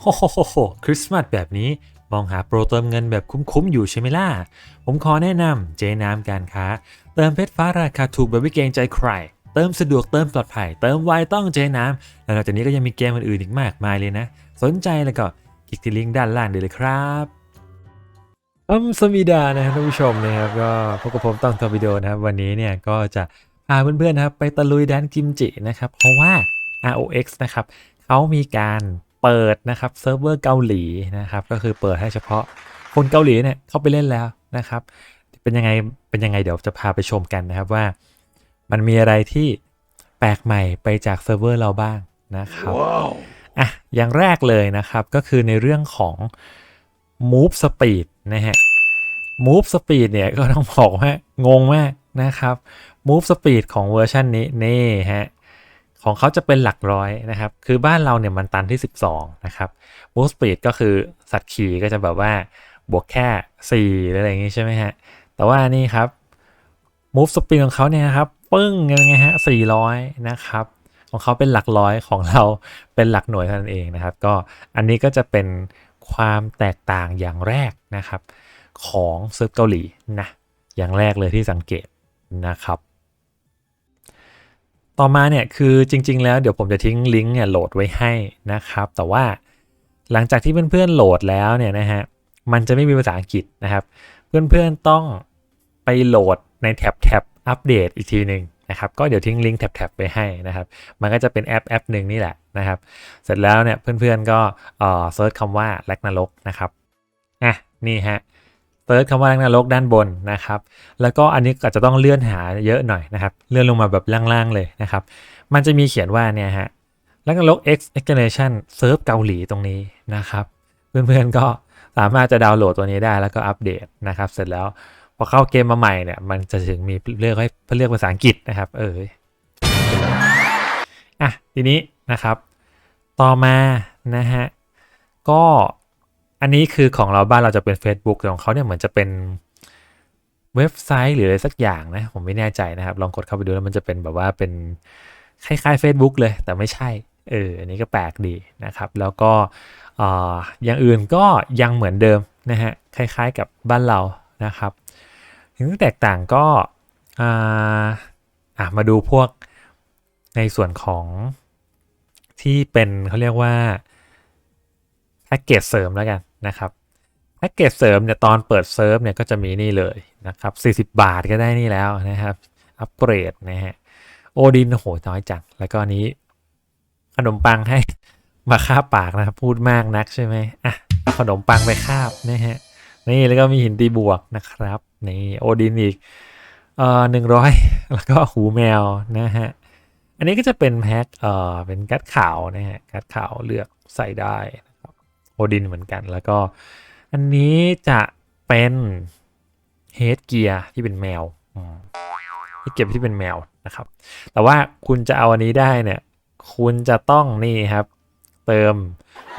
โฮโฮโฮโฮคริสต์มาสแบบนี้ มองหาโปรเติมเงินแบบคุ้มๆอยู่ใช่ไหมล่ะ ผมขอแนะนำเจน้ำการค้า เติมเพชรฟ้าราคาถูกแบบไม่เกรงใจใคร เติมสะดวกเติมปลอดภัย เติมไวต้องเจน้ำแล้วนอกจากนี้ก็ยังมีเกมอื่นๆอีกมากมายเลยนะ สนใจแล้วก็คลิกที่ลิงก์ด้านล่างได้เลยครับอัมสมิดานะครับท่านผู้ชมนะครับก็พบกับผมต้องทอวิดีโอนะครับวันนี้เนี่ยก็จะพาเพื่อนๆนะครับไปตะลุยแดนกิมจินะครับเพราะว่า ROX นะครับเขามีการ เปิดนะครับเซิร์ฟเวอร์เกาหลีนะครับก็คือเปิดให้เฉพาะคนเกาหลีเนี่ยเข้าไปเล่นแล้วนะครับเป็นยังไงเป็นยังไงเดี๋ยวจะพาไปชมกันนะครับว่า มันมีอะไรที่แปลกใหม่ไปจากเซิร์ฟเวอร์เราบ้างนะครับอะอย่างแรกเลยนะครับก็คือในเรื่องของ move speed นะฮะ move speed เนี่ยก็ต้องบอกว่างงมากนะครับ move speed ของเวอร์ชันนี้นี่ฮะ ของเขาจะเป็นหลักร้อยนะครับ คือบ้านเราเนี่ยมันตันที่ 12 นะครับ move speed ก็คือสัตว์ขี่ก็จะแบบว่าบวกแค่4หรืออะไรอย่างงี้ใช่ไหมฮะ แต่ว่านี่ครับ move speed ของเขาเนี่ยนะครับปึ้งยังไงฮะ400 นะครับ ของเขาเป็นหลักร้อยของเราเป็นหลักหน่วยเท่านั้นเองนะครับ ก็อันนี้ก็จะเป็นความแตกต่างอย่างแรกนะครับ ของเซิร์ฟเกาหลีนะอย่างแรกเลยที่สังเกตนะครับ ต่อมาเนี่ยคือจริง ๆ แล้วเดี๋ยวผมจะทิ้งลิงก์เนี่ยโหลดไว้ให้นะครับ แต่ว่าหลังจากที่เพื่อนๆโหลดแล้วเนี่ยนะฮะมันจะไม่มีภาษาอังกฤษนะครับ เพื่อนๆต้องไปโหลดในแท็บแท็บอัปเดตอีกทีหนึ่งนะครับก็เดี๋ยวทิ้งลิงก์แท็บๆไปให้นะครับ มันก็จะเป็นแอปแอปหนึ่งนี่แหละนะครับ เสร็จแล้วเนี่ยเพื่อนๆก็เอ่อเซิร์ชคำว่าแลกนรกนะครับอะนี่ฮะ เซิร์ชคำว่าแลกนรกด้านบนนะครับ แล้วก็อันนี้อาจจะต้องเลื่อนหาเยอะหน่อยนะครับ เลื่อนลงมาแบบล่างๆเลยนะครับ มันจะมีเขียนว่าเนี่ยฮะแลกนรก X Explanation เซิร์ฟเกาหลีตรงนี้นะครับ เพื่อนๆก็สามารถจะดาวน์โหลดตัวนี้ได้แล้วก็อัปเดตนะครับ เสร็จแล้วพอเข้าเกมมาใหม่เนี่ย มันจะถึงมีเลือกให้เลือกภาษาอังกฤษนะครับ เอออะทีนี้นะครับ ต่อมานะฮะก็ อันนี้คือของเราบ้านเราจะเป็น Facebook แต่ของเขาเนี่ยเหมือนจะเป็นเว็บไซต์หรืออะไรสักอย่างนะ ผมไม่แน่ใจนะครับ ลองกดเข้าไปดูแล้วมันจะเป็นแบบว่าเป็นคล้ายๆ Facebook เลย แต่ไม่ใช่เอออันนี้ก็แปลกดีนะครับ แล้วก็ออย่างอื่นก็ยังเหมือนเดิมนะฮะคล้ายๆกับบ้านเรานะครับถึงแตกต่างก็อ่ามาดูพวกในส่วนของที่เป็นเขาเรียกว่าแพ็กเกจเสริมแล้วกัน นะครับแพ็กเกจเสริมเนี่ยตอนเปิดเซิร์ฟเนี่ยก็จะมีนี่เลยนะครับ40 บาทก็ได้นี่แล้วนะครับ อัปเกรดนะฮะโอดินโหน้อยจัง แล้วก็นี้ ขนมปังให้มาคาบปากนะครับพูดมากนักใช่ไหมอะขนมปังไปคาบนะฮะนี่แล้วก็มีหินตีบวกนะครับนี่โอดินอีกเอ่อหนึ่งร้อยแล้วก็หูแมวนะฮะอันนี้ก็จะเป็นแพ็คเอ่อเป็นกัดขาวนะฮะกัดขาวเลือกใส่ได้ โอดินเหมือนกัน แล้วก็อันนี้จะเป็นเฮดเกียร์ที่เป็นแมวเฮดเกียร์ที่เป็นแมวนะครับ แต่ว่าคุณจะเอาอันนี้ได้เนี่ย คุณจะต้องนี่ครับ เติม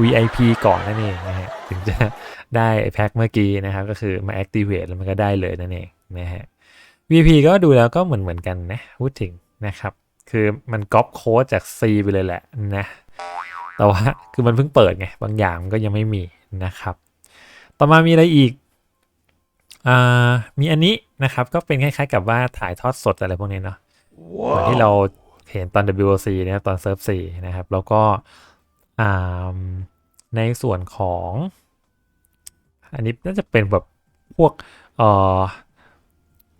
VIP ก่อนนั่นเองนะฮะถึงจะได้แพ็คเมื่อกี้นะครับ ก็คือมา activate แล้วมันก็ได้เลยนั่นเองนะฮะ VIP ก็ดูแล้วก็เหมือนเหมือนกันนะพูดถึงนะครับ คือมันก๊อปโค้ดจาก C ไปเลยแหละนะ แต่ว่าคือมันเพิ่งเปิดไงบางอย่างมันก็ยังไม่มีนะครับ ต่อมามีอะไรอีกอ่ามีอันนี้นะครับก็เป็นคล้ายๆกับว่าถ่ายทอดสดอะไรพวกนี้เนาะเหมือนที่เราเห็นตอน WOC นะครับตอนเซิร์ฟ4นะครับ แล้วก็อ่าในส่วนของ อันนี้น่าจะเป็นแบบพวกเอ่อ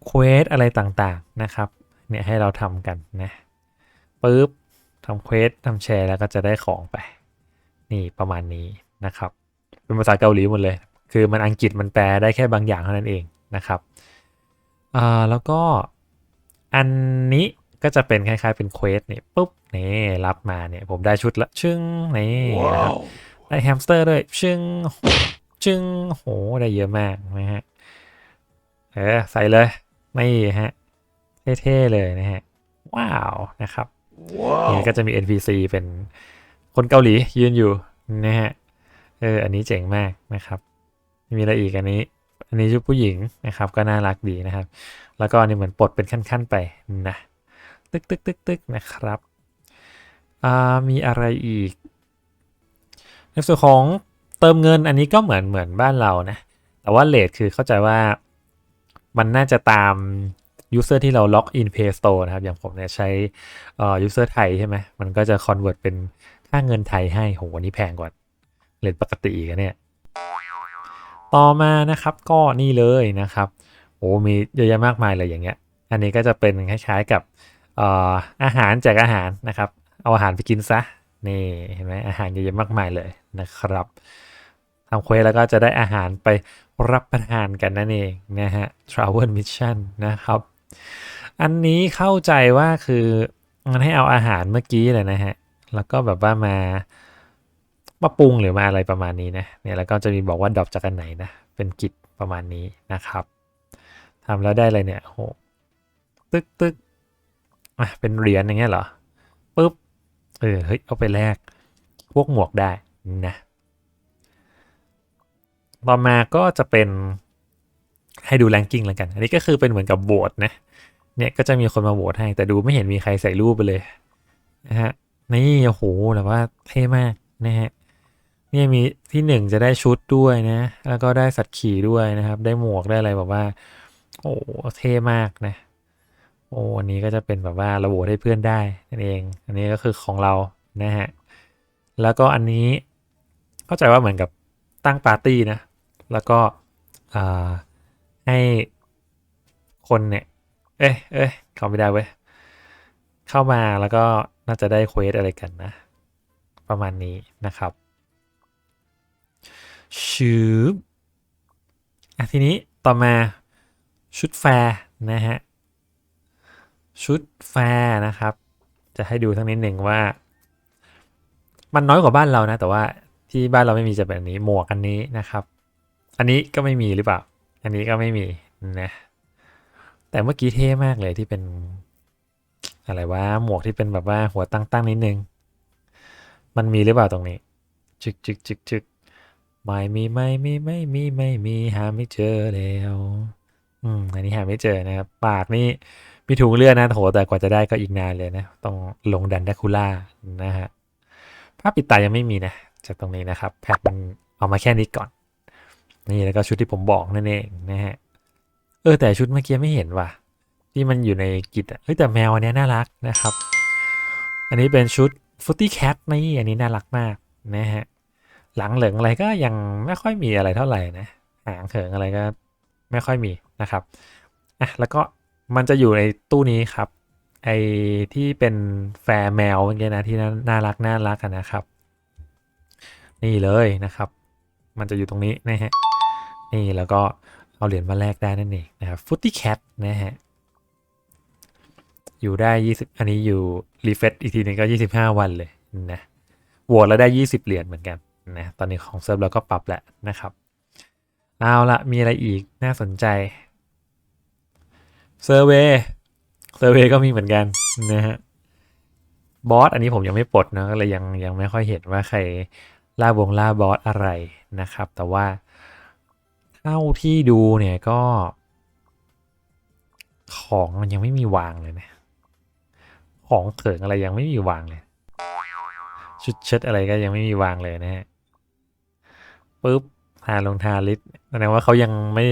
เควสอะไรต่างๆนะครับ เนี่ยให้เราทำกันนะปุ๊บ ทำเควสทำแชร์แล้วก็จะได้ของไป นี่ประมาณนี้นะครับ เป็นภาษาเกาหลีหมดเลย คือมันอังกฤษมันแปลได้แค่บางอย่างเท่านั้นเองนะครับอ่าแล้วก็อันนี้ก็จะเป็นคล้ายๆเป็นเควสนี่ปุ๊บนี่รับมาเนี่ยผมได้ชุดละชึ่งนี่นะครับได้แฮมสเตอร์ด้วยชึ่งชึ่งโหได้เยอะมากนะฮะเออใส่เลยนี่ฮะเท่ๆเลยนะฮะว้าวนะครับ นี่ก็จะมี NPC เป็นคนเกาหลียืนอยู่นะฮะเอออันนี้เจ๋งมากนะครับ มีอะไรอีกอันนี้ อันนี้ชุดผู้หญิงนะครับ ก็น่ารักดีนะครับ แล้วก็อันนี้เหมือนปลดเป็นขั้นๆไปนะตึกตึกตึกตึกนะครับอ่ามีอะไรอีก ในส่วนของเติมเงินอันนี้ก็เหมือนเหมือนบ้านเรานะ แต่ว่าเลทคือเข้าใจว่ามันน่าจะตาม user ที่เราล็อกอิน Play Store นะครับ อย่างผมเนี่ยใช้ยูเอ่อ user ไทยใช่ไหมมันก็จะ convert เป็นค่าเงินไทยให้โหวันนี้แพงกว่าเลทปกติอีกอะเนี่ย ต่อมานะครับก็นี่เลยนะครับโอ้มีเยอะแยะมากมายเลยอย่างเงี้ย อันนี้ก็จะเป็นคล้ายๆกับเอ่ออาหารแจกอาหารนะครับ เอาอาหารไปกินซะนี่เห็นไหมอาหารเยอะแยะมากมายเลยนะครับทำเควสแล้วก็จะได้อาหารไปรับประทานกันนั่นเองนะฮะ travel mission นะครับ อันนี้เข้าใจว่าคือมันให้เอาอาหารเมื่อกี้เลยนะฮะ แล้วก็แบบว่ามามาปรุงหรือมาอะไรประมาณนี้นะ เนี่ยแล้วก็จะมีบอกว่าดรอปจากอันไหนนะ เป็นกิจประมาณนี้นะครับทำแล้วได้อะไรเนี่ยโหตึกตึกอะเป็นเหรียญอย่างเงี้ยเหรอปุ๊บเออเฮ้ยเอาไปแลกพวกหมวกได้นะ ต่อมาก็จะเป็น ให้ดูแรงกิ้งแล้วกัน อันนี้ก็คือเป็นเหมือนกับโหวตนะ เนี่ยก็จะมีคนมาโหวตให้ แต่ดูไม่เห็นมีใครใส่รูปไปเลยนะฮะ นี่โอ้โหแบบว่าเท่มากนะฮะ เนี่ยมีที่หนึ่งจะได้ชุดด้วยนะ แล้วก็ได้สัตว์ขี่ด้วยนะครับ ได้หมวกได้อะไรแบบว่า โอ้เท่มากนะ โอ้อันนี้ก็จะเป็นแบบว่าระบบให้เพื่อนได้นั่นเอง อันนี้ก็คือของเรานะฮะ แล้วก็อันนี้เข้าใจว่าเหมือนกับตั้งปาร์ตี้นะ แล้วก็อ่า ให้คนเนี่ย เอ้ยเอ้ยเข้าไม่ได้เว้ย เข้ามาแล้วก็น่าจะได้เควสอะไรกันนะ ประมาณนี้นะครับชืบอะทีนี้ต่อมาชุดแฟร์นะฮะ ชุดแฟร์นะครับ จะให้ดูทั้งนิดหนึ่งว่า มันน้อยกว่าบ้านเรานะ แต่ว่าที่บ้านเราไม่มีจะเป็นอันนี้หมวกอันนี้นะครับ อันนี้ก็ไม่มีหรือเปล่า อันนี้ก็ไม่มีนะ แต่เมื่อกี้เท่มากเลยที่เป็น อะไรวะหมวกที่เป็นแบบว่าหัวตั้งๆนิดนึง มันมีหรือเปล่าตรงนี้จึกจึกจึกจึกไม่มีไม่มีไม่มีไม่มีหาไม่เจอแล้วอืมอันนี้หาไม่เจอนะครับ ปากนี่มีถุงเลือดนะโหแต่กว่าจะได้ก็อีกนานเลยนะ ต้องลงดันดาคูล่านะฮะภาพปิดตายังไม่มีนะจากตรงนี้นะครับ แพ็คมันเอามาแค่นี้ก่อน นี่แล้วก็ชุดที่ผมบอกนั่นเองนะฮะเออแต่ชุดเมื่อกี้ไม่เห็นว่ะ ที่มันอยู่ในกิจอะเฮ้ยแต่แมวอันนี้น่ารักนะครับ อันนี้เป็นชุดฟุตตี้แคทนี่อันนี้น่ารักมากนะฮะหลังเหลืองอะไรก็ยังไม่ค่อยมีอะไรเท่าไหร่นะหางเถิงอะไรก็ไม่ค่อยมีนะครับอะแล้วก็มันจะอยู่ในตู้นี้ครับไอที่เป็นแฟร์แมวเมื่อกี้นะที่น่ารักน่ารักนะครับ นี่เลยนะครับ มันจะอยู่ตรงนี้นะฮะ นี่แล้วก็เอาเหรียญมาแลกได้นั่นเองนะครับฟุตตี้แคทนะฮะอยู่ได้ 20 อันนี้อยู่รีเฟซอีกทีนึงก็ 25 วันเลยนะโหวตแล้วได้ 20 เหรียญเหมือนกันนะตอนนี้ของเซิร์ฟเราก็ปรับแล้วนะครับ เอาละมีอะไรอีกน่าสนใจเซอร์เวย์เซอร์เวย์ก็มีเหมือนกันนะฮะบอสอันนี้ผมยังไม่ปลดนะก็เลยยังยังไม่ค่อยเห็นว่าใครล่าวงล่าบอสอะไรนะครับ แต่ว่า เท่าที่ดูเนี่ยก็ ของมันยังไม่มีวางเลยนะ ของเถิงอะไรยังไม่มีวางเลย ชุดเชิดอะไรก็ยังไม่มีวางเลยนะฮะปุ๊บทาลงทาลิสแสดงว่าเขายังไม่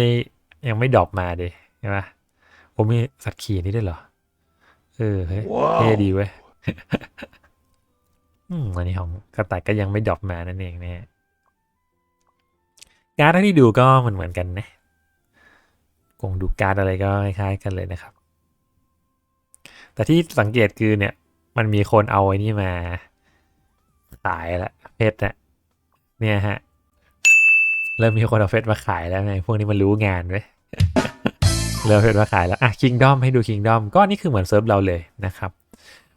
ยังไม่ดรอปมาดิใช่ไหมผมมีสัตว์ขี่นี่ด้วยเหรอ เออเฮ้ยเท่ดีเว้ย อืมอันนี้ของกระต่ายก็ยังไม่ดรอปมานั่นเองนะฮะ การ์ดที่ดูก็เหมือนเหมือนกันนะกงดูการ์ดอะไรก็คล้ายๆกันเลยนะครับ แต่ที่สังเกตคือเนี่ย มันมีคนเอาไอ้นี่มาขายละเพชรนะเนี่ยฮะเริ่มมีคนเอาเฟซมาขายแล้วไงพวกนี้มันรู้งานเว้ยเริ่มเฟซมาขายแล้วอะคิงดอมให้ดูคิงดอมก็นี่คือเหมือนเซิร์ฟเราเลยนะครับ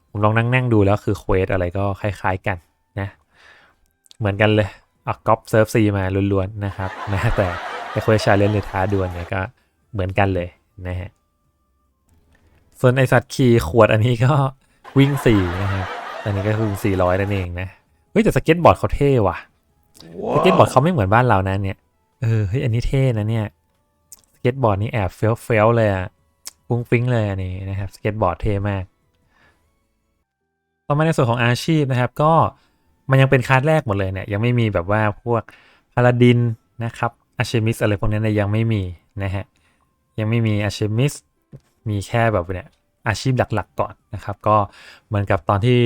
ผมลองนั่งนั่งดูแล้วคือเควสอะไรก็คล้าย ๆกันนะ เหมือนกันเลย อาก๊อปเซิร์ฟซีมาล้วนๆนะครับนะแต่แต่เควสชาเลนจ์หรือท้าดวลเนี่ยก็เหมือนกันเลยนะฮะส่วนไอสัตว์ขี่ขวดอันนี้ก็วิ่งสี่นะครับอันนี้ก็คือสี่ร้อยนั่นเองนะเฮ้ยแต่สเก็ตบอร์ดเขาเท่ว่ะสเก็ตบอร์ดเขาไม่เหมือนบ้านเรานะเนี่ยเออเฮ้ยอันนี้เท่นะเนี่ยสเก็ตบอร์ดนี่แอบเฟลเฟลเลยอะฟุ้งฟิ้งเลยอันนี้นะครับสเก็ตบอร์ดเท่มาก ต่อมาในส่วนของอาชีพนะครับ ก็ มันยังเป็นคลาสแรกหมดเลยเนี่ยยังไม่มีแบบว่าพวกพาลาดินนะครับอาเชมิสอะไรพวกนี้เนี่ยยังไม่มีนะฮะยังไม่มีอาเชมิสมีแค่แบบเนี่ยอาชีพหลักๆก่อนนะครับ ก็เหมือนกับตอนที่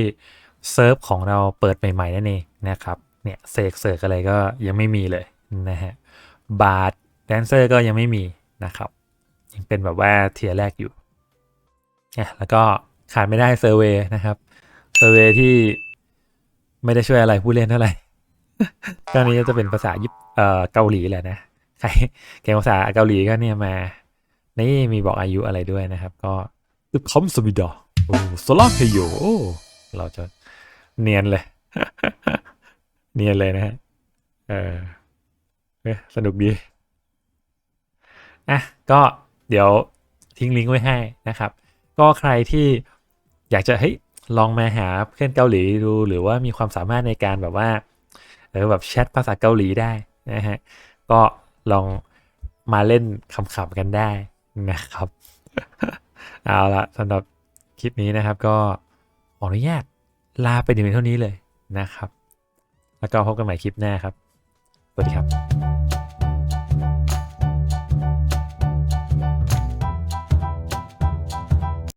เซิร์ฟของเราเปิดใหม่ๆนั่นเองนะครับเนี่ยเสกเสกอะไรก็ยังไม่มีเลยนะฮะบาร์แดนเซอร์ก็ยังไม่มีนะครับยังเป็นแบบว่าเทียร์แรกอยู่อะแล้วก็ขาดไม่ได้เซอร์เวนะครับเซอร์เวที่ ไม่ได้ช่วยอะไรผู้เล่นเท่าไหร่ก็นี้ก็จะเป็นภาษาญี่ปุ่นเอ่อเกาหลีแหละนะใครเก่งภาษาเกาหลีก็เนี่ยมา นี่มีบอกอายุอะไรด้วยนะครับ ก็อึบคอมสวิดาโอ้สลาเฮโยโอ้เราจะเนียนเลย เนียนเลยนะฮะเออเอ้ยสนุกดีอะก็เดี๋ยวทิ้งลิงก์ไว้ให้นะครับ ก็ใครที่อยากจะเฮ้ย ลองมาหาเพื่อนเกาหลีดู หรือว่ามีความสามารถในการแบบว่าเออแบบแชทภาษาเกาหลีได้นะฮะก็ลองมาเล่นขำๆกันได้นะครับ เอาละสำหรับคลิปนี้นะครับ ก็ขออนุญาตลาไปถึงเท่านี้เลยนะครับ แล้วก็พบกันใหม่คลิปหน้าครับ สวัสดีครับ